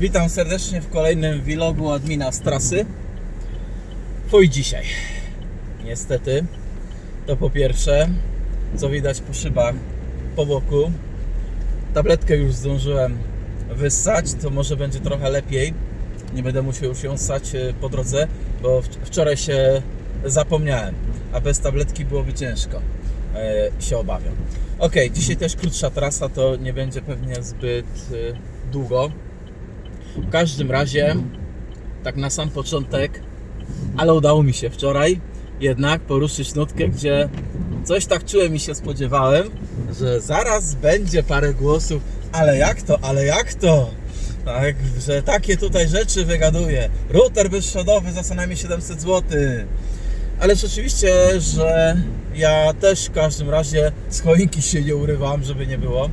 Witam serdecznie w kolejnym vlogu admina z trasy. Twój dzisiaj. Niestety, to po pierwsze, co widać po szybach po boku. Tabletkę już zdążyłem wyssać, to może będzie trochę lepiej. Nie będę musiał już ją ssać e, po drodze, bo wcz- wczoraj się zapomniałem, a bez tabletki byłoby ciężko. E, się obawiam. Ok, dzisiaj też krótsza trasa, to nie będzie pewnie zbyt e, długo. W każdym razie, tak na sam początek, ale udało mi się wczoraj jednak poruszyć nutkę, gdzie coś tak czułem i się spodziewałem, że zaraz będzie parę głosów, ale jak to, ale jak to? Tak, że takie tutaj rzeczy wygaduję. Router bezprzewodowy za co najmniej 700 zł. Ale rzeczywiście, że ja też w każdym razie z choinki się nie urywam, żeby nie było.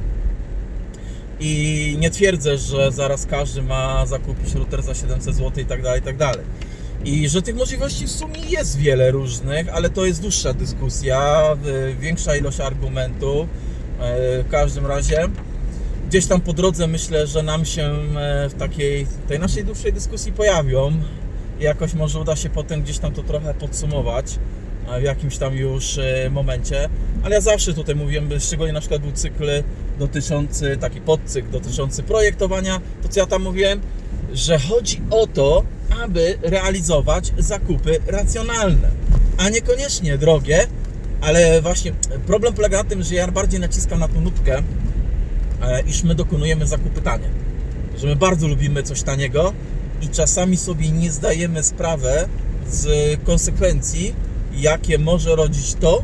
I nie twierdzę, że zaraz każdy ma zakupić router za 700 zł i tak dalej, i tak dalej. I że tych możliwości w sumie jest wiele różnych, ale to jest dłuższa dyskusja, większa ilość argumentów. y, W każdym razie gdzieś tam po drodze myślę, że nam się e, w takiej tej naszej dłuższej dyskusji pojawią. I jakoś może uda się potem gdzieś tam to trochę podsumować e, w jakimś tam już e, momencie. Ale ja zawsze tutaj mówiłem, szczególnie na przykład był cykl dotyczący, taki podcykl dotyczący projektowania, to co ja tam mówiłem, że chodzi o to, aby realizować zakupy racjonalne, a niekoniecznie drogie, ale właśnie problem polega na tym, że ja bardziej naciskam na tą nutkę, e, iż my dokonujemy zakupy tanie. Że my bardzo lubimy coś taniego i czasami sobie nie zdajemy sprawy z konsekwencji, jakie może rodzić to,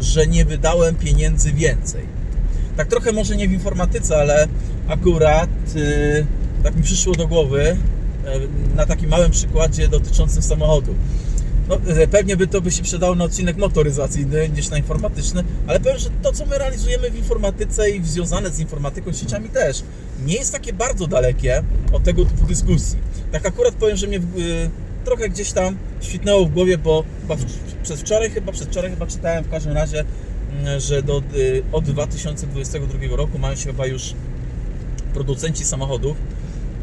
że nie wydałem pieniędzy więcej. Tak trochę może nie w informatyce, ale akurat y, tak mi przyszło do głowy y, na takim małym przykładzie dotyczącym samochodu. No, y, pewnie by to by się przydało na odcinek motoryzacyjny niż na informatyczny, ale powiem, że to co my realizujemy w informatyce i związane z informatyką sieciami też nie jest takie bardzo dalekie od tego typu dyskusji. Tak akurat powiem, że mnie y, trochę gdzieś tam świtnęło w głowie, bo chyba w, przedwczoraj chyba, przedwczoraj chyba czytałem w każdym razie, mm, że do, y, od 2022 roku mają się chyba już producenci samochodów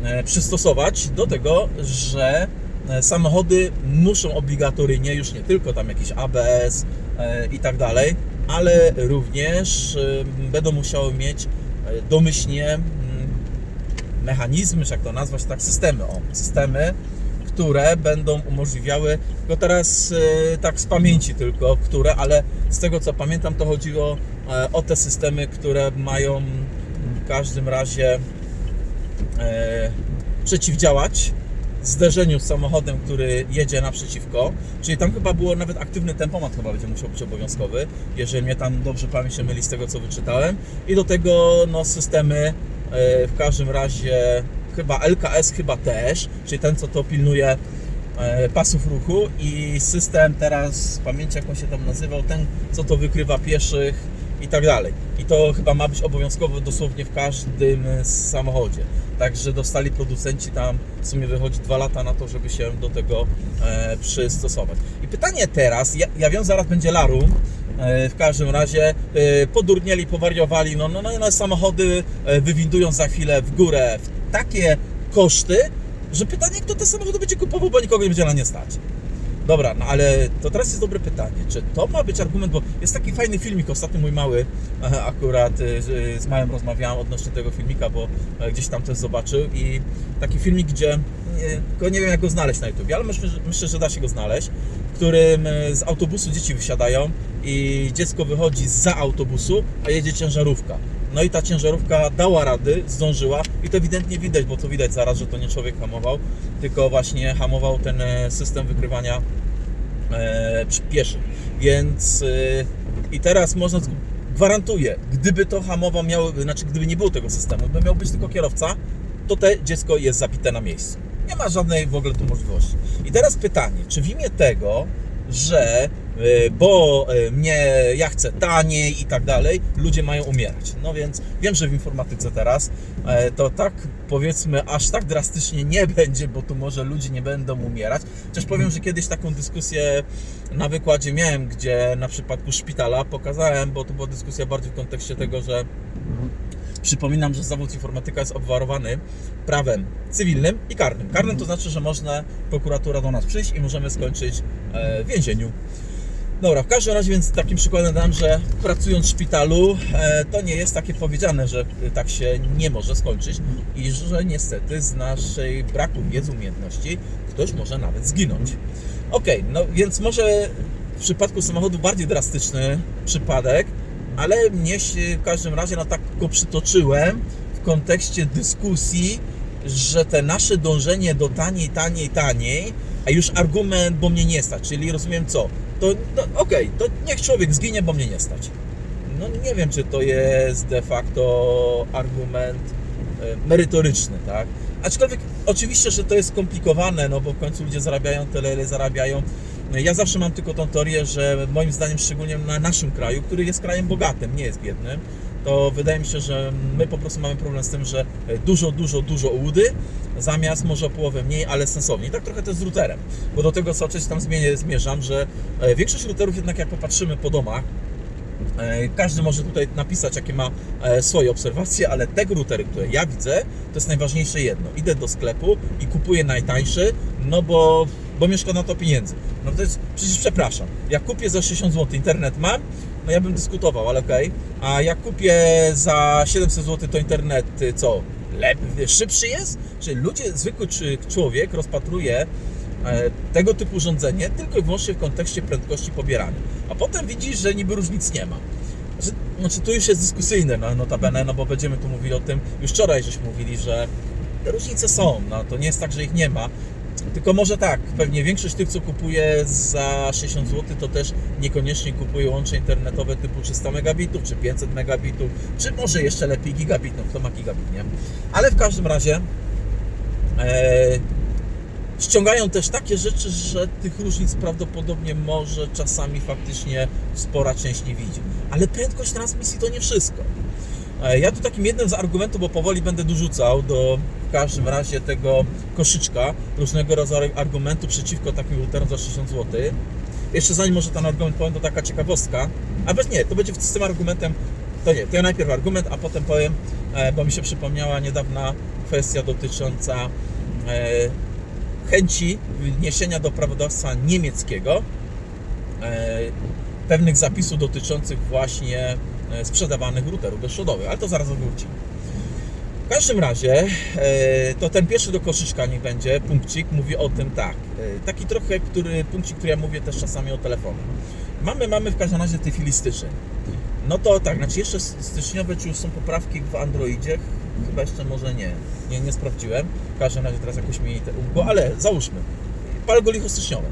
e, przystosować do tego, że e, samochody muszą obligatoryjnie, już nie tylko tam jakiś ABS e, i tak dalej, ale również będą musiały mieć domyślnie mm, mechanizmy, czy jak to nazwać, tak, systemy, o, systemy, które będą umożliwiały, tylko teraz e, tak z pamięci tylko, które, ale z tego co pamiętam, to chodziło e, o te systemy, które mają w każdym razie e, przeciwdziałać zderzeniu z samochodem, który jedzie naprzeciwko. Czyli tam chyba było nawet aktywny tempomat chyba będzie musiał być obowiązkowy, jeżeli mnie tam dobrze pamięć się myli z tego co wyczytałem. I do tego no, systemy w każdym razie chyba LKS chyba też, czyli ten co to pilnuje e, pasów ruchu i system teraz z pamięci jak on się tam nazywał, ten co to wykrywa pieszych i tak dalej. I to chyba ma być obowiązkowe dosłownie w każdym samochodzie. Także dostali producenci tam w sumie wychodzi dwa lata na to, żeby się do tego e, przystosować. I pytanie teraz, ja, ja wiem, zaraz będzie larum, e, w każdym razie e, podurnieli, powariowali, no, no, no, samochody e, wywindują za chwilę w górę w takie koszty, że pytanie, kto te samochody będzie kupował, bo nikogo nie będzie na nie stać. Dobra, no ale to teraz jest dobre pytanie. Czy to ma być argument, bo jest taki fajny filmik, ostatnio mój mały e, akurat e, z, z małym rozmawiałem odnośnie tego filmika, bo e, gdzieś tam też zobaczył i taki filmik, gdzie nie, nie wiem jak go znaleźć na YouTube, ale myślę, myślę, że da się go znaleźć, w którym e, z autobusu dzieci wysiadają i dziecko wychodzi za autobusu, a jedzie ciężarówka. No i ta ciężarówka dała rady, zdążyła i to ewidentnie widać, bo to widać zaraz, że to nie człowiek hamował, tylko właśnie hamował ten e, system wykrywania e, przy- pieszych. Więc e, i teraz można gwarantuję, gdyby to hamował miało, znaczy gdyby nie było tego systemu, by miał być tylko kierowca, to te dziecko jest zabite na miejscu. Nie ma żadnej w ogóle tu możliwości. I teraz pytanie, czy w imię tego, że bo y, mnie, ja chcę taniej i tak dalej, ludzie mają umierać. No więc wiem, że w informatyce teraz e, to tak powiedzmy aż tak drastycznie nie będzie, bo tu może ludzie nie będą umierać. Chociaż powiem, że kiedyś taką dyskusję na wykładzie miałem, gdzie na przypadku szpitala pokazałem, bo to była dyskusja bardziej w kontekście tego, że Przypominam, że zawód informatyka jest obwarowany prawem cywilnym i karnym. Karnym to znaczy, że można prokuratura do nas przyjść i możemy skończyć e, w więzieniu. Dobra, w każdym razie więc takim przykładem dam, że pracując w szpitalu e, to nie jest takie powiedziane, że tak się nie może skończyć i że niestety z naszej braku wiedzy, umiejętności ktoś może nawet zginąć. Okej, no więc może w przypadku samochodu bardziej drastyczny przypadek, ale mnie się w każdym razie no tak go przytoczyłem w kontekście dyskusji, że te nasze dążenie do taniej, taniej, taniej, a już argument, bo mnie nie stać, czyli rozumiem co? To no, okej, to niech człowiek zginie, bo mnie nie stać. No nie wiem, czy to jest de facto argument e, merytoryczny, tak? Aczkolwiek oczywiście, że to jest skomplikowane, no bo w końcu ludzie zarabiają tyle, ile zarabiają. Ja zawsze mam tylko tą teorię, że moim zdaniem, szczególnie na naszym kraju, który jest krajem bogatym, nie jest biednym, to wydaje mi się, że my po prostu mamy problem z tym, że dużo, dużo, dużo ułudy, zamiast może o połowę mniej, ale sensownie. I tak trochę jest z routerem, bo do tego cały czas tam zmierzam, że e, większość routerów jednak jak popatrzymy po domach, e, każdy może tutaj napisać, jakie ma e, swoje obserwacje, ale te routery, które ja widzę, to jest najważniejsze jedno. Idę do sklepu i kupuję najtańszy, no bo, bo mnie szkoda na to pieniędzy. No to jest, przecież przepraszam, jak kupię za 60 zł internet mam, no ja bym dyskutował, ale okej. A jak kupię za 700 zł to internet, y, co? Lepiej, szybszy jest? Czyli ludzie, zwykły czy człowiek rozpatruje e, tego typu urządzenie tylko i wyłącznie w kontekście prędkości pobierania. A potem widzisz, że niby różnic nie ma. Znaczy, znaczy tu już jest dyskusyjne no, notabene, no bo będziemy tu mówili o tym, już wczoraj żeśmy mówili, że te różnice są, no to nie jest tak, że ich nie ma. Tylko może tak, pewnie większość tych, co kupuje za 60 zł, to też niekoniecznie kupuje łącze internetowe typu 300 megabitów, czy 500 megabitów, czy może jeszcze lepiej gigabit, no kto ma gigabit, nie? Ale w każdym razie e, ściągają też takie rzeczy, że tych różnic prawdopodobnie może czasami faktycznie spora część nie widzi. Ale prędkość transmisji to nie wszystko. E, Ja tu takim jednym z argumentów, bo powoli będę dorzucał do w każdym razie tego koszyczka różnego rodzaju argumentów przeciwko takim routerom za 60 zł. Jeszcze zanim może ten argument powiem, to taka ciekawostka. A bez nie, to będzie z tym argumentem, to nie, to ja najpierw argument, a potem powiem, e, bo mi się przypomniała niedawna kwestia dotycząca e, chęci wniesienia do prawodawstwa niemieckiego pewnych zapisów dotyczących właśnie sprzedawanych routerów bezprzewodowych, ale to zaraz wrócimy. W każdym razie, e, to ten pierwszy do koszyczka niech będzie, punkcik, mówi o tym tak. e, Taki trochę, który, punkcik, który ja mówię też czasami o telefonie. Mamy, mamy w każdym razie tej chwili styczeń. No to tak, znaczy jeszcze styczniowe, czy już są poprawki w Androidzie? Chyba jeszcze może nie. Nie, nie sprawdziłem. W każdym razie teraz jakoś mi te umkło, ale załóżmy. Pal licho styczniowe.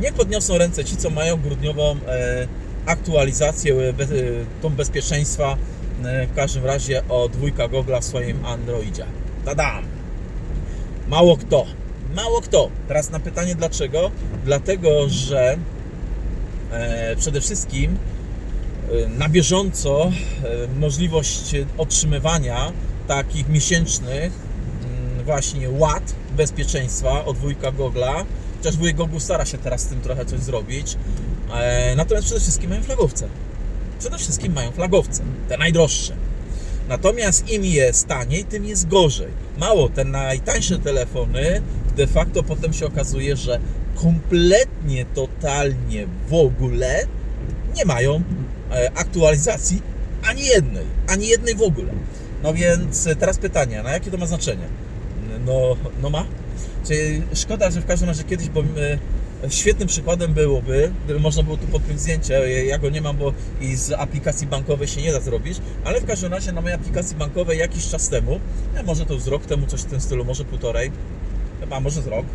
Niech podniosą ręce ci, co mają grudniową e, aktualizację, e, e, tą bezpieczeństwa e, w każdym razie o dwójka Gogla w swoim Androidzie. Tadam! Mało kto. Mało kto. Teraz na pytanie dlaczego? Dlatego, że przede wszystkim na bieżąco możliwość otrzymywania takich miesięcznych mm, właśnie ład bezpieczeństwa od wujka Gogla, chociaż wujek Goglu stara się teraz z tym trochę coś zrobić, natomiast przede wszystkim mają flagowce. Przede wszystkim mają flagowce, te najdroższe. Natomiast im jest taniej, tym jest gorzej. Mało, te najtańsze telefony de facto potem się okazuje, że kompletnie, totalnie w ogóle nie mają e, aktualizacji ani jednej, ani jednej w ogóle. No więc e, teraz pytanie, na jakie to ma znaczenie? No, no ma. Czyli szkoda, że w każdym razie kiedyś, bo my, świetnym przykładem byłoby, gdyby można było tu podpiąć zdjęcie, ja go nie mam, bo i z aplikacji bankowej się nie da zrobić, ale w każdym razie na mojej aplikacji bankowej jakiś czas temu, może to z rok temu, coś w tym stylu, może półtorej, chyba może z rok,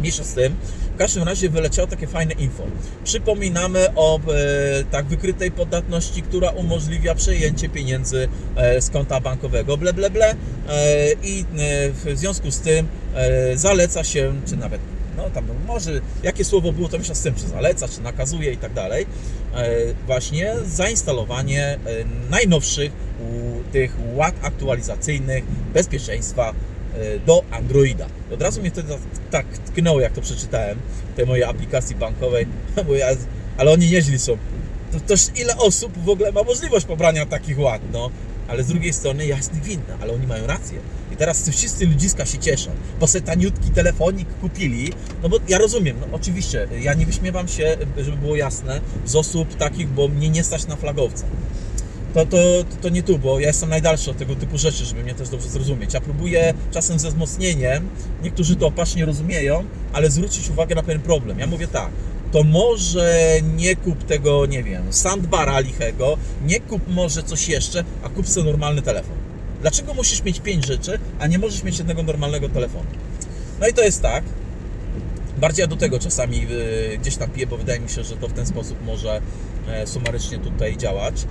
mniejsza z tym. W każdym razie wyleciało takie fajne info. Przypominamy o e, tak wykrytej podatności, która umożliwia przejęcie pieniędzy e, z konta bankowego, ble, ble, ble. E, I e, w związku z tym e, zaleca się, czy nawet no tam no, może, jakie słowo było to myślę z tym, czy zaleca, czy nakazuje i tak dalej, e, właśnie zainstalowanie e, najnowszych tych ład aktualizacyjnych bezpieczeństwa e, do Androida. Od razu mnie wtedy tak, tak tknęło, jak to przeczytałem, tej mojej aplikacji bankowej, bo ja, ale oni nieźli są. To też ile osób w ogóle ma możliwość pobrania takich ład, no. ale z drugiej strony ja jestem winny, ale oni mają rację. I teraz ci wszyscy ludziska się cieszą, bo se taniutki telefonik kupili, no bo ja rozumiem, no oczywiście, ja nie wyśmiewam się, żeby było jasne, z osób takich, bo mnie nie stać na flagowca. To, to, to, nie tu, bo ja jestem najdalszy od tego typu rzeczy, żeby mnie też dobrze zrozumieć. Ja próbuję czasem ze wzmocnieniem, niektórzy to opacznie rozumieją, ale zwrócić uwagę na pewien problem. Ja mówię tak, to może nie kup tego, nie wiem, sandbara lichego, nie kup może coś jeszcze, a kup sobie normalny telefon. Dlaczego musisz mieć pięć rzeczy, a nie możesz mieć jednego normalnego telefonu? No i to jest tak. Bardziej ja do tego czasami y, gdzieś tam piję, bo wydaje mi się, że to w ten sposób może e, sumarycznie tutaj działać.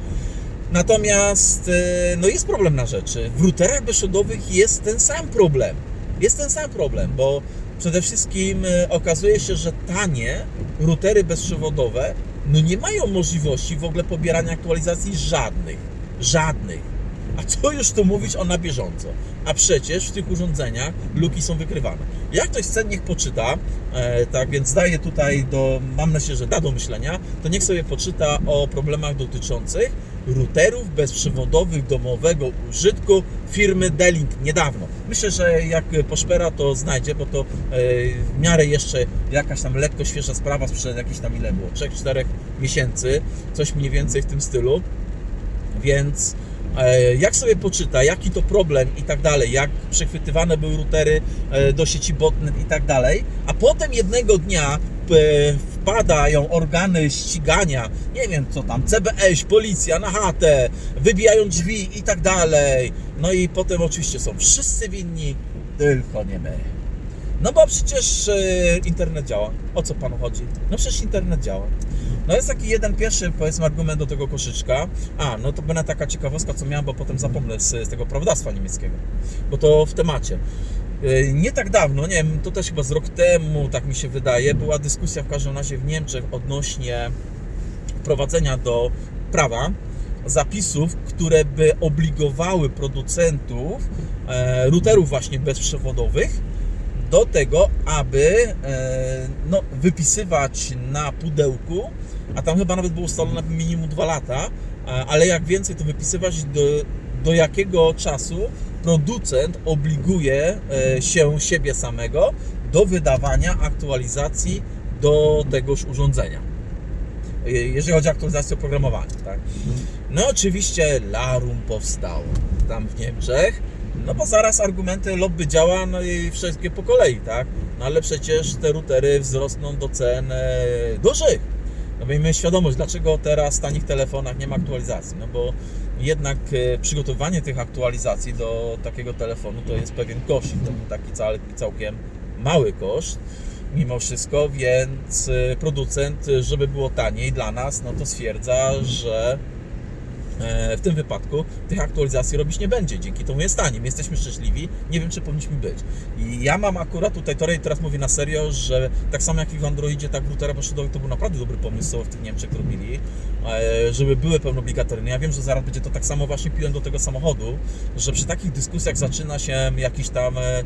Natomiast e, no jest problem na rzeczy. W routerach bezprzewodowych jest ten sam problem. Jest ten sam problem, bo przede wszystkim e, okazuje się, że tanie routery bezprzewodowe no nie mają możliwości w ogóle pobierania aktualizacji żadnych. Żadnych. A co już tu mówić o na bieżąco? A przecież w tych urządzeniach luki są wykrywane. Jak ktoś chce, niech poczyta, e, tak więc daję tutaj do, mam nadzieję, że da do myślenia, to niech sobie poczyta o problemach dotyczących routerów bezprzewodowych domowego użytku firmy Delink niedawno. Myślę, że jak poszpera to znajdzie, bo to e, w miarę jeszcze jakaś tam lekko świeża sprawa sprzed jakieś tam ile było, 3-4 miesięcy, coś mniej więcej w tym stylu. Więc jak sobie poczyta, jaki to problem i tak dalej, jak przechwytywane były routery e, do sieci botnet i tak dalej, a potem jednego dnia e, wpadają organy ścigania, nie wiem co tam, CBS, policja na chatę, wybijają drzwi i tak dalej. No i potem oczywiście są wszyscy winni, tylko nie my. No bo przecież e, internet działa. O co panu chodzi? No przecież internet działa. No jest taki jeden pierwszy, powiedzmy, argument do tego koszyczka. A, no to będę taka ciekawostka, co miałem, bo potem zapomnę z, z tego prawodawstwa niemieckiego. Bo to w temacie. E, Nie tak dawno, nie wiem, to też chyba z rok temu, tak mi się wydaje, była dyskusja w każdym razie w Niemczech odnośnie wprowadzenia do prawa zapisów, które by obligowały producentów e, routerów właśnie bezprzewodowych do tego, aby e, no, wypisywać na pudełku, a tam chyba nawet było ustalone minimum 2 lata, ale jak więcej to wypisywać, do, do jakiego czasu producent obliguje e, się siebie samego do wydawania aktualizacji do tegoż urządzenia. E, Jeżeli chodzi o aktualizację oprogramowania, tak? No oczywiście Larum powstało tam w Niemczech, no bo zaraz argumenty lobby działa, no i wszystkie po kolei, tak? No ale przecież te routery wzrosną do cen e, dużych. No miejmy świadomość, dlaczego teraz w tanich telefonach nie ma aktualizacji. No bo jednak e, przygotowanie tych aktualizacji do takiego telefonu to jest pewien koszt, taki cał, całkiem mały koszt mimo wszystko, więc e, producent, żeby było taniej dla nas, no to stwierdza, że w tym wypadku tych aktualizacji robić nie będzie. Dzięki temu jest taniej. My jesteśmy szczęśliwi. Nie wiem, czy powinniśmy być. I ja mam akurat tutaj, to teraz mówię na serio, że tak samo jak i w Androidzie, tak w routerach bezprzewodowych to był naprawdę dobry pomysł, w tych Niemczech robili, e, żeby były pełnoobligatoryjne. Ja wiem, że zaraz będzie to tak samo właśnie piłem do tego samochodu, że przy takich dyskusjach zaczyna się jakiś tam e, e,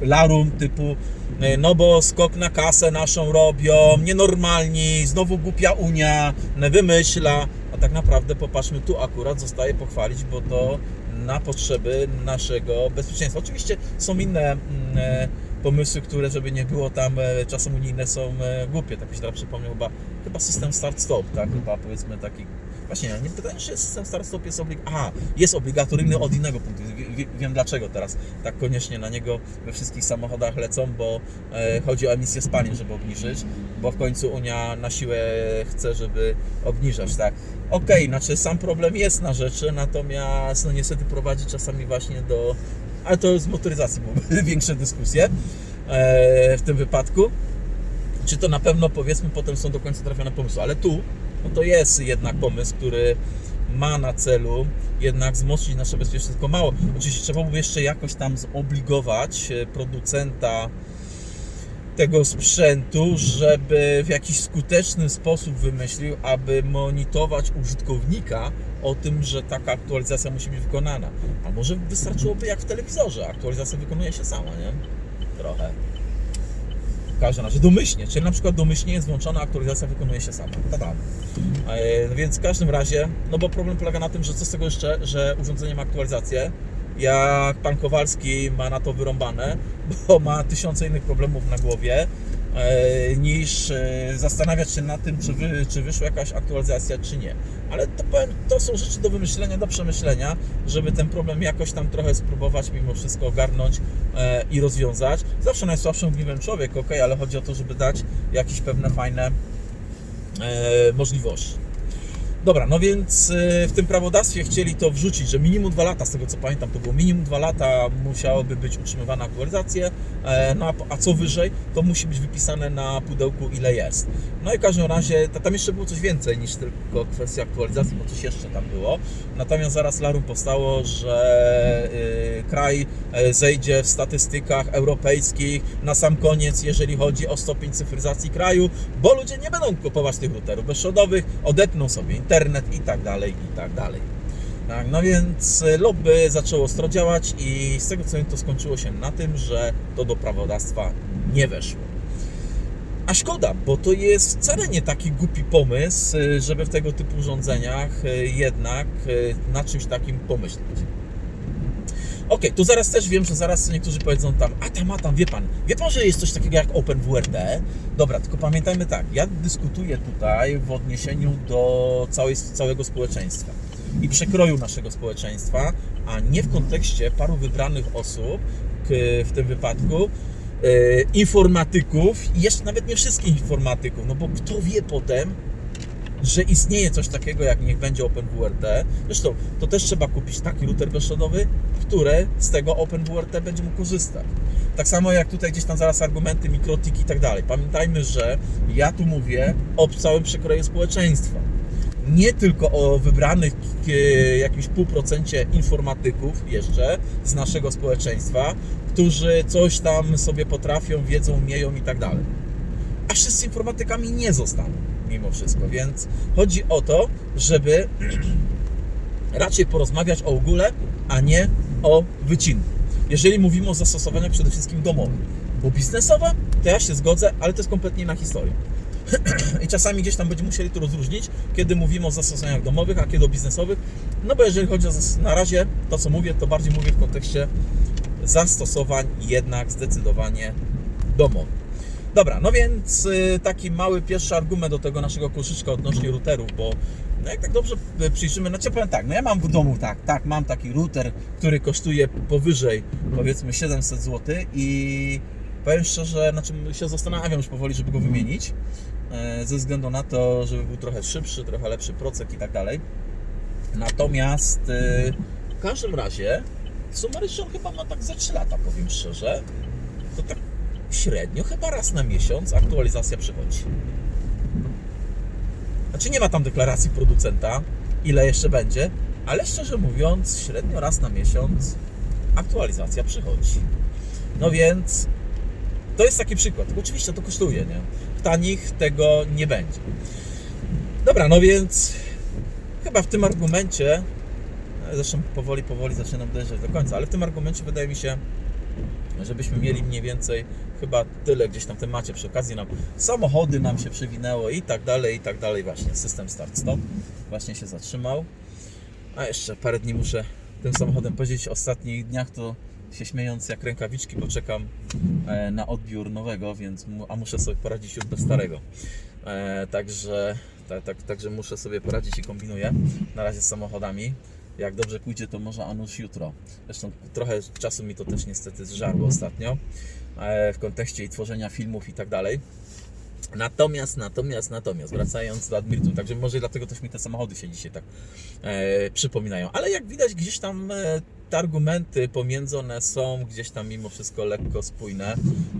larum typu e, no bo skok na kasę naszą robią, nienormalni, znowu głupia Unia, e, wymyśla, tak naprawdę popatrzmy, tu akurat zostaje pochwalić, bo to na potrzeby naszego bezpieczeństwa. Oczywiście są inne mm, e, pomysły, które żeby nie było tam e, czasem unijne są e, głupie. Tak mi się teraz przypomniał chyba, chyba system start-stop, tak? Chyba powiedzmy taki Właśnie, nie pytanie, czy system start-stop jest oblig... Aha, jest obligatoryjny od innego punktu. Wie- wie- Wiem dlaczego teraz tak koniecznie na niego we wszystkich samochodach lecą, bo e, chodzi o emisję spalin, żeby obniżyć, bo w końcu Unia na siłę chce, żeby obniżać, tak? Okej, znaczy sam problem jest na rzeczy, natomiast no niestety prowadzi czasami właśnie do... Ale to z motoryzacji byłyby większe dyskusje e, w tym wypadku czy to na pewno powiedzmy potem są do końca trafione pomysły, ale tu no to jest jednak pomysł, który ma na celu jednak wzmocnić nasze bezpieczeństwo. Tylko mało. Oczywiście trzeba by jeszcze jakoś tam zobligować e, producenta tego sprzętu, żeby w jakiś skuteczny sposób wymyślił, aby monitorować użytkownika o tym, że taka aktualizacja musi być wykonana. A może wystarczyłoby jak w telewizorze, aktualizacja wykonuje się sama, nie? Trochę. Każdym razie domyślnie, czyli na przykład domyślnie jest włączona, aktualizacja wykonuje się sama. Tada. E, więc w każdym razie, no bo problem polega na tym, że co z tego jeszcze, że urządzenie ma aktualizację, jak pan Kowalski ma na to wyrąbane, bo ma tysiące innych problemów na głowie, niż e, zastanawiać się nad tym, czy, wy, czy wyszła jakaś aktualizacja, czy nie. Ale to powiem, to są rzeczy do wymyślenia, do przemyślenia, żeby ten problem jakoś tam trochę spróbować mimo wszystko ogarnąć e, i rozwiązać. Zawsze najsłabszym ogniwem człowiek, ok, ale chodzi o to, żeby dać jakieś pewne fajne e, możliwości. Dobra, no więc e, w tym prawodawstwie chcieli to wrzucić, że minimum dwa lata, z tego co pamiętam, to było minimum dwa lata musiałoby być utrzymywane aktualizacje, e, no a, co wyżej, to musi być wypisane na pudełku ile jest. No i w każdym razie, ta- tam jeszcze było coś więcej niż tylko kwestia aktualizacji, bo coś jeszcze tam było. Natomiast zaraz larum powstało, że y, kraj e, zejdzie w statystykach europejskich na sam koniec, jeżeli chodzi o stopień cyfryzacji kraju, bo ludzie nie będą kupować tych routerów bezprzewodowych, odetną sobie internet i tak dalej, i tak dalej. Tak, no więc y, lobby zaczęło ostro działać i z tego co wiem, to skończyło się na tym, że to do prawodawstwa nie weszło. A szkoda, bo to jest wcale nie taki głupi pomysł, y, żeby w tego typu urządzeniach y, jednak na czymś takim pomyśleć. Okej, tu zaraz też wiem, że zaraz niektórzy powiedzą tam, a tam, a tam, wie pan, wie pan, że jest coś takiego jak OpenWRT? Dobra, tylko pamiętajmy tak, ja dyskutuję tutaj w odniesieniu do całej, całego społeczeństwa i przekroju naszego społeczeństwa, a nie w kontekście paru wybranych osób, w tym wypadku, e, informatyków jeszcze nawet nie wszystkich informatyków, no bo kto wie potem, że istnieje coś takiego jak niech będzie OpenWRT. Zresztą to też trzeba kupić taki router bezprzewodowy, który z tego OpenWRT będzie mógł korzystać. Tak samo jak tutaj gdzieś tam zaraz argumenty, mikrotiki i tak dalej. Pamiętajmy, że ja tu mówię o całym przekroju społeczeństwa. Nie tylko o wybranych e, jakimś pół procencie informatyków jeszcze z naszego społeczeństwa, którzy coś tam sobie potrafią, wiedzą, umieją i tak dalej a wszyscy informatykami nie zostaną mimo wszystko, więc chodzi o to, żeby raczej porozmawiać o ogóle, a nie o wycinku. Jeżeli mówimy o zastosowaniach przede wszystkim domowych, bo biznesowe, to ja się zgodzę, ale to jest kompletnie inna historia. I czasami gdzieś tam będziemy musieli to rozróżnić, kiedy mówimy o zastosowaniach domowych, a kiedy o biznesowych. No bo jeżeli chodzi o na razie to, co mówię, to bardziej mówię w kontekście zastosowań jednak zdecydowanie domowych. Dobra, no więc y, taki mały pierwszy argument do tego naszego koszyczka odnośnie routerów, bo no jak tak dobrze y, przyjrzymy, znaczy powiem tak, no ja mam w domu tak, tak, mam taki router, który kosztuje powyżej powiedzmy 700 zł i powiem szczerze, znaczy się zastanawiam już powoli, żeby go wymienić, ze względu na to, żeby był trochę szybszy, trochę lepszy procek i tak dalej. Natomiast y, w każdym razie sumarycznie on chyba ma tak ze 3 lata, powiem szczerze. To tak średnio chyba raz na miesiąc aktualizacja przychodzi. Znaczy nie ma tam deklaracji producenta, ile jeszcze będzie, ale szczerze mówiąc, średnio raz na miesiąc aktualizacja przychodzi. No więc to jest taki przykład. Oczywiście to kosztuje, nie? Tanich tego nie będzie. Dobra, no więc chyba w tym argumencie, zresztą powoli, powoli zaczynam dojeżdżać do końca, ale w tym argumencie wydaje mi się, żebyśmy mieli mniej więcej chyba tyle gdzieś tam temacie. Przy okazji nam samochody nam się przewinęło i tak dalej, i tak dalej. Właśnie system start-stop właśnie się zatrzymał. A jeszcze parę dni muszę tym samochodem pojeździć. W ostatnich dniach to się śmiejąc jak rękawiczki, bo czekam e, na odbiór nowego, więc a muszę sobie poradzić już bez starego. E, także, tak, tak, także muszę sobie poradzić i kombinuję na razie z samochodami. Jak dobrze pójdzie, to może a nuż jutro. Zresztą trochę czasu mi to też niestety zżarło ostatnio e, w kontekście i tworzenia filmów i tak dalej. Natomiast, natomiast, natomiast, wracając do Admirtu, także może dlatego też mi te samochody się dzisiaj tak e, przypominają. Ale jak widać, gdzieś tam e, te argumenty pomiędzy one są gdzieś tam mimo wszystko lekko spójne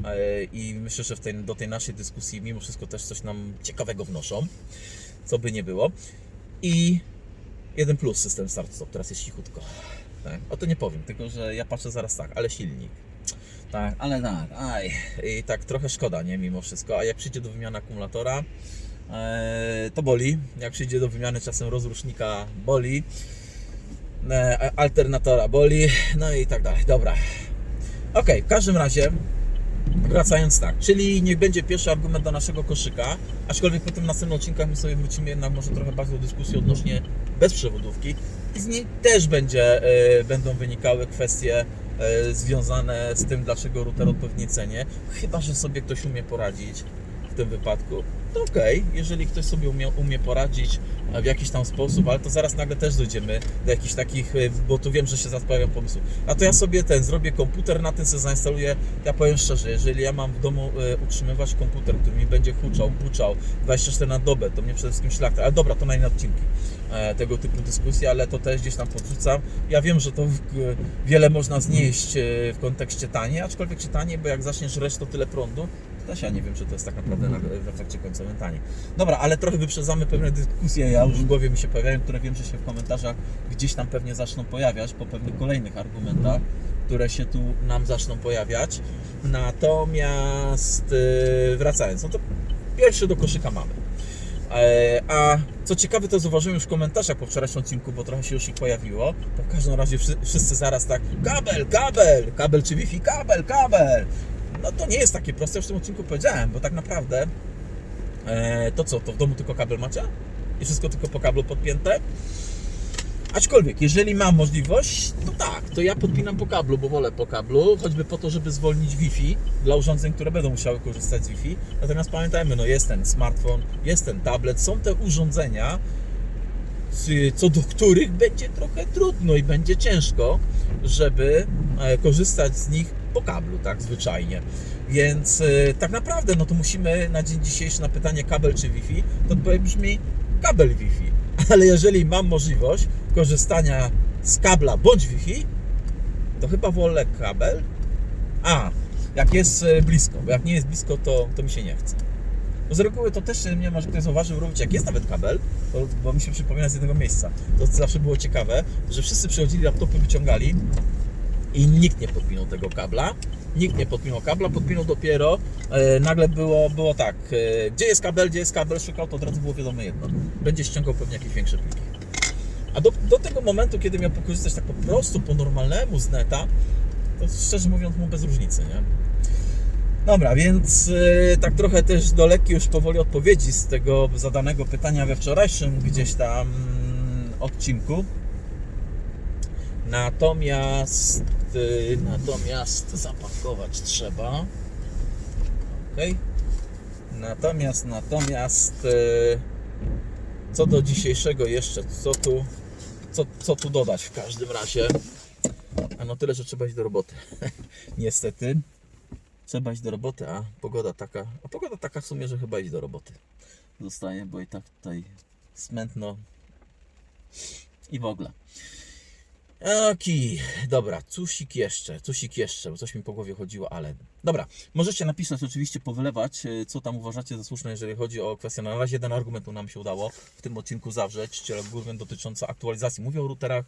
e, i myślę, że w tej, do tej naszej dyskusji mimo wszystko też coś nam ciekawego wnoszą, co by nie było. I jeden plus system start-stop, teraz jest cichutko. Tak, o to nie powiem, tylko że ja patrzę zaraz tak, ale silnik. Tak, ale tak, aj. I tak trochę szkoda, nie, mimo wszystko. A jak przyjdzie do wymiany akumulatora, e, to boli. Jak przyjdzie do wymiany czasem rozrusznika, boli. E, alternatora boli, no i tak dalej. Dobra. Ok, w każdym razie Wracając tak, czyli niech będzie pierwszy argument do naszego koszyka, aczkolwiek po tym następnym odcinkach my sobie wrócimy jednak może trochę bardziej do dyskusji odnośnie bezprzewodówki i z niej też będzie, e, będą wynikały kwestie związane z tym, dlaczego router odpowiedniej cenie, chyba, że sobie ktoś umie poradzić tym wypadku, to okej, jeżeli ktoś sobie umie, umie poradzić e, w jakiś tam sposób, ale to zaraz nagle też dojdziemy do jakichś takich, e, bo tu wiem, że się zapojawią pomysły. A to ja sobie ten, zrobię komputer, na tym sobie zainstaluję, ja powiem szczerze, jeżeli ja mam w domu e, utrzymywać komputer, który mi będzie huczał, buczał 24 na dobę, to mnie przede wszystkim szlachta, ale dobra, to na inne odcinki tego typu dyskusji, ale to też gdzieś tam podrzucam. Ja wiem, że to wiele można znieść w kontekście tanie, aczkolwiek czy tanie, bo jak zaczniesz to tyle prądu, też ja nie wiem, czy to jest tak naprawdę na, w efekcie końcowym tanie. Dobra, ale trochę wyprzedzamy pewne dyskusje, ja już w głowie mi się pojawiają, które wiem, że się w komentarzach gdzieś tam pewnie zaczną pojawiać po pewnych kolejnych argumentach, które się tu nam zaczną pojawiać. Natomiast e, wracając, no to pierwszy do koszyka mamy. E, A co ciekawe, to zauważyłem już w komentarzach po wczorajszym odcinku, bo trochę się już ich pojawiło. To w każdym razie wszy- wszyscy zaraz tak, kabel, kabel, kabel czy Wi-Fi, kabel, kabel. No to nie jest takie proste, już w tym odcinku powiedziałem, bo tak naprawdę e, to co, to w domu tylko kabel macie? I wszystko tylko po kablu podpięte? Aczkolwiek, jeżeli mam możliwość, to tak, to ja podpinam po kablu, bo wolę po kablu, choćby po to, żeby zwolnić Wi-Fi dla urządzeń, które będą musiały korzystać z Wi-Fi. Natomiast pamiętajmy, no jest ten smartfon, jest ten tablet, są te urządzenia, co do których będzie trochę trudno i będzie ciężko, żeby e, korzystać z nich po kablu, tak zwyczajnie. Więc e, tak naprawdę, no to musimy na dzień dzisiejszy na pytanie kabel czy Wi-Fi, to odpowiedź brzmi kabel Wi-Fi. Ale jeżeli mam możliwość korzystania z kabla bądź Wi-Fi, to chyba wolę kabel. A, jak jest e, blisko, bo jak nie jest blisko, to, to mi się nie chce. Bo z reguły to też nie może ktoś zauważył robić, jak jest nawet kabel, bo mi się przypomina z jednego miejsca. To zawsze było ciekawe, że wszyscy przychodzili, laptopy wyciągali i nikt nie podpinał tego kabla. Nikt nie podpinał kabla, podpinał dopiero. E, nagle było, było tak, e, gdzie jest kabel, gdzie jest kabel, szukał, to od razu było wiadomo jedno. Będzie ściągał pewnie jakieś większe pliki. A do, do tego momentu, kiedy miał pokorzystać tak po prostu po normalnemu z neta, to szczerze mówiąc mu bez różnicy, nie? Dobra, więc y, tak trochę też do lekkiej już powoli odpowiedzi z tego zadanego pytania we wczorajszym gdzieś tam odcinku. Natomiast y, natomiast zapakować trzeba. Ok. Natomiast natomiast y, co do dzisiejszego jeszcze, co tu co, co tu dodać w każdym razie? A no tyle, że trzeba iść do roboty. Niestety trzeba iść do roboty, a pogoda taka, a pogoda taka w sumie, że chyba iść do roboty. Zostaje, bo i tak tutaj smętno i w ogóle. Oki, dobra, cusik jeszcze, cusik jeszcze, bo coś mi po głowie chodziło, ale dobra, możecie napisać oczywiście, powylewać, e, co tam uważacie za słuszne, jeżeli chodzi o kwestię, na razie jeden argument nam się udało w tym odcinku zawrzeć, czyli argument dotyczący aktualizacji, mówię o routerach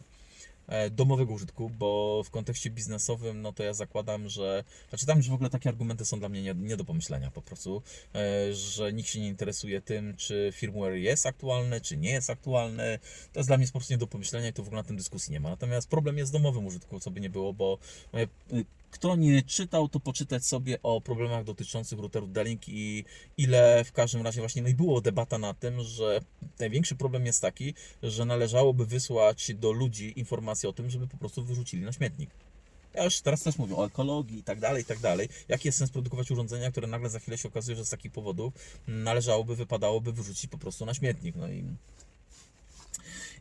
domowego użytku, bo w kontekście biznesowym, no to ja zakładam, że, znaczy tam już w ogóle takie argumenty są dla mnie nie, nie do pomyślenia po prostu, e, że nikt się nie interesuje tym, czy firmware jest aktualny, czy nie jest aktualny, to jest dla mnie po prostu nie do pomyślenia i tu w ogóle na tym dyskusji nie ma. Natomiast problem jest w domowym użytku, co by nie było, bo e, kto nie czytał, to poczytać sobie o problemach dotyczących routerów D-Link i ile w każdym razie właśnie, no i było debata na tym, że największy problem jest taki, że należałoby wysłać do ludzi informacje o tym, żeby po prostu wyrzucili na śmietnik. Ja już teraz też mówię o ekologii i tak dalej, i tak dalej. Jaki jest sens produkować urządzenia, które nagle za chwilę się okazuje, że z takich powodów należałoby, wypadałoby wyrzucić po prostu na śmietnik. No i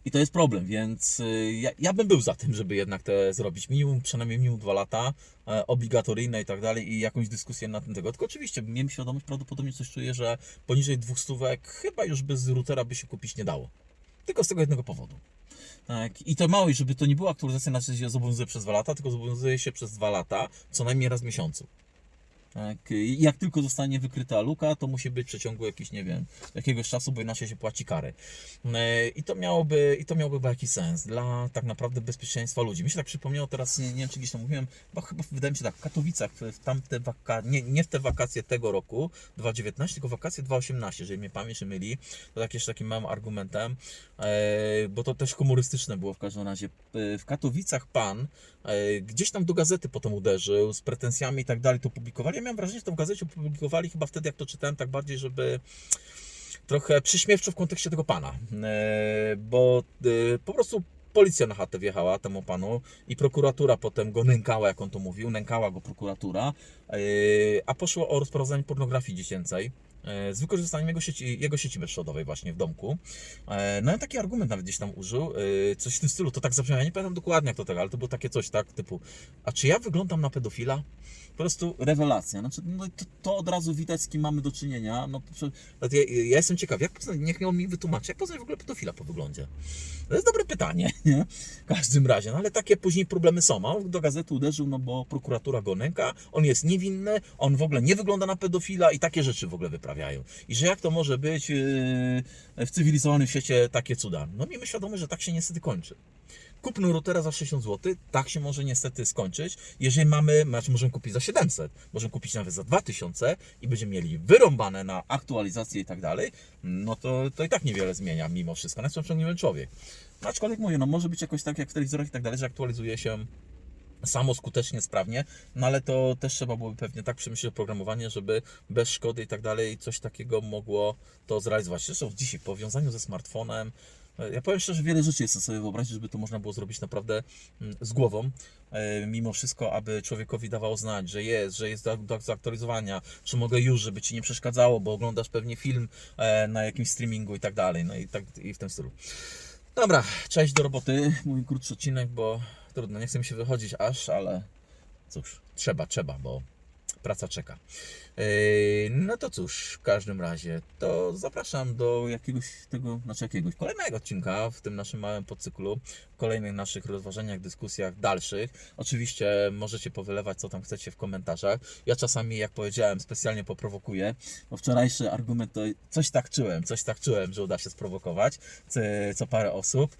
i to jest problem, więc y, ja, ja bym był za tym, żeby jednak te zrobić minimum, przynajmniej minimum dwa lata, e, obligatoryjne i tak dalej i jakąś dyskusję na ten tego. Tylko oczywiście miałem świadomość, prawdopodobnie coś czuję, że poniżej dwóch stówek chyba już bez routera by się kupić nie dało. Tylko z tego jednego powodu. Tak. I to mało, żeby to nie była aktualizacja, na się zobowiązuje przez dwa lata, tylko zobowiązuje się przez dwa lata, co najmniej raz w miesiącu. Tak. I jak tylko zostanie wykryta luka, to musi być w przeciągu nie wiem, jakiegoś czasu, bo inaczej się płaci kary. I to miałoby, i to miałoby jakiś sens dla tak naprawdę bezpieczeństwa ludzi. Mi się tak przypomniało teraz, nie, nie wiem czy gdzieś tam mówiłem, bo chyba wydaje mi się tak, w Katowicach, w, tamte waka, nie, nie w te wakacje tego roku, 2019, tylko wakacje 2018, jeżeli mnie pamięć nie myli, to tak jeszcze takim małym argumentem, e, bo to też humorystyczne było w każdym razie. E, W Katowicach pan gdzieś tam do gazety potem uderzył z pretensjami i tak dalej, to publikowali. Ja miałem wrażenie, że to w gazecie opublikowali chyba wtedy, jak to czytałem, tak bardziej, żeby trochę przyśmiewczo w kontekście tego pana, e, bo e, po prostu policja na chatę wjechała temu panu i prokuratura potem go nękała, jak on to mówił, nękała go prokuratura, e, a poszło o rozprowadzanie pornografii dziecięcej. e, z wykorzystaniem jego sieci, jego sieci bezprzewodowej właśnie w domku. E, No i taki argument nawet gdzieś tam użył, e, coś w tym stylu, to tak zabrzmiało, ja nie pamiętam dokładnie jak to tak, ale to było takie coś tak typu, a czy ja wyglądam na pedofila? Po prostu rewelacja. Znaczy, no to, to od razu widać, z kim mamy do czynienia. No, ja, ja jestem ciekaw, jak poznać, niech on mi wytłumaczy, jak poznać w ogóle pedofila po wyglądzie. To jest dobre pytanie, nie? W każdym razie, no ale takie później problemy są. A on do gazety uderzył, no bo prokuratura go nęka, on jest niewinny, on w ogóle nie wygląda na pedofila i takie rzeczy w ogóle I że jak to może być yy, w cywilizowanym świecie takie cuda? No miejmy świadomość, że tak się niestety kończy. Kupmy routera za 60 zł, tak się może niestety skończyć. Jeżeli mamy, znaczy możemy kupić za 700, możemy kupić nawet za 2000 i będziemy mieli wyrąbane na aktualizację i tak dalej, no to, to i tak niewiele zmienia mimo wszystko. Na co przeciągniemy człowiek. No, aczkolwiek mówię, no może być jakoś tak jak w telewizorach i tak dalej, że aktualizuje się samo skutecznie, sprawnie, no ale to też trzeba byłoby pewnie tak przemyśleć oprogramowanie, żeby bez szkody i tak dalej coś takiego mogło to zrealizować. Zresztą dzisiaj w powiązaniu ze smartfonem, e, ja powiem szczerze, wiele rzeczy jest sobie wyobrazić, żeby to można było zrobić naprawdę mm, z głową, e, mimo wszystko, aby człowiekowi dawało znać, że jest, że jest do, do zaktualizowania, czy mogę już, żeby Ci nie przeszkadzało, bo oglądasz pewnie film e, na jakimś streamingu i tak dalej, no i tak i w tym stylu. Dobra, cześć do roboty. Mój krótszy odcinek, bo trudno, nie chce mi się wychodzić aż, ale cóż, trzeba, trzeba, bo praca czeka. Yy, No to cóż, w każdym razie, to zapraszam do jakiegoś tego, znaczy jakiegoś kolejnego odcinka w tym naszym małym podcyklu, kolejnych naszych rozważaniach, dyskusjach dalszych. Oczywiście możecie powylewać, co tam chcecie w komentarzach. Ja czasami, jak powiedziałem, specjalnie poprowokuję, bo wczorajszy argument to coś tak czułem, coś tak czułem, że uda się sprowokować co, co parę osób,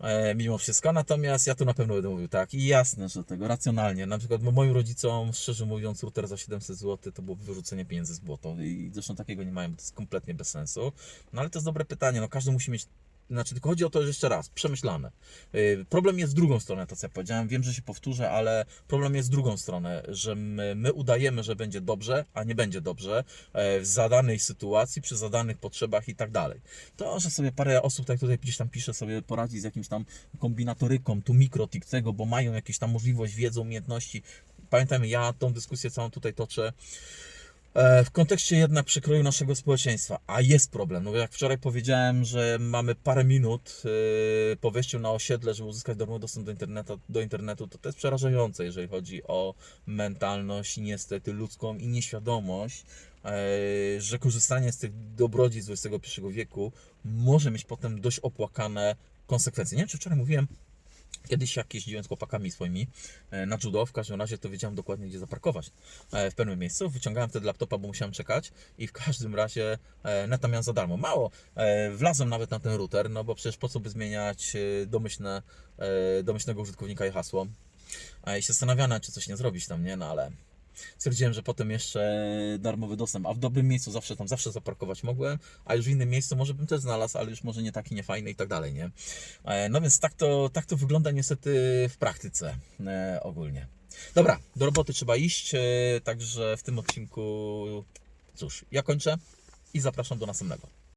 e, mimo wszystko. Natomiast ja tu na pewno będę mówił tak i jasne, że tego racjonalnie. Na przykład moim rodzicom, szczerze mówiąc, router za 700 zł to było wyrzucenie pieniędzy z błoto i zresztą takiego nie mają, bo to jest kompletnie bez sensu. No ale to jest dobre pytanie, no każdy musi mieć znaczy, tylko chodzi o to, że jeszcze raz, przemyślane. Yy, Problem jest w drugą stronę, to co ja powiedziałem. Wiem, że się powtórzę, ale problem jest w drugą stronę, że my, my udajemy, że będzie dobrze, a nie będzie dobrze e, w zadanej sytuacji, przy zadanych potrzebach i tak dalej. To, że sobie parę osób, tak tutaj gdzieś tam pisze, sobie poradzi z jakimś tam kombinatoryką, tu mikrotik tego, bo mają jakieś tam możliwość, wiedzą, umiejętności. Pamiętajmy, ja tą dyskusję całą tutaj toczę w kontekście jednak przekroju naszego społeczeństwa, a jest problem. No jak wczoraj powiedziałem, że mamy parę minut e, po wejściu na osiedle, żeby uzyskać darmowy dostęp do internetu, do internetu, to to jest przerażające, jeżeli chodzi o mentalność, niestety ludzką i nieświadomość, e, że korzystanie z tych dobrodziejstw XXI wieku może mieć potem dość opłakane konsekwencje. Nie wiem, czy wczoraj mówiłem, Kiedyś jak jeździłem z chłopakami swoimi e, na judo, w każdym razie to wiedziałem dokładnie gdzie zaparkować e, w pewnym miejscu. Wyciągałem wtedy laptopa, bo musiałem czekać i w każdym razie e, neta miałem za darmo. Mało, wlazłem nawet na ten router, no bo przecież po co by zmieniać domyślne, domyślnego użytkownika i hasło. I się zastanawiałem, czy coś nie zrobić tam, nie? No ale stwierdziłem, że potem jeszcze darmowy dostęp, a w dobrym miejscu zawsze tam zawsze zaparkować mogłem, a już w innym miejscu może bym też znalazł, ale już może nie taki niefajny i tak dalej, nie? E, No więc tak to, tak to wygląda niestety w praktyce e, ogólnie. Dobra, do roboty trzeba iść, e, także w tym odcinku cóż, ja kończę i zapraszam do następnego.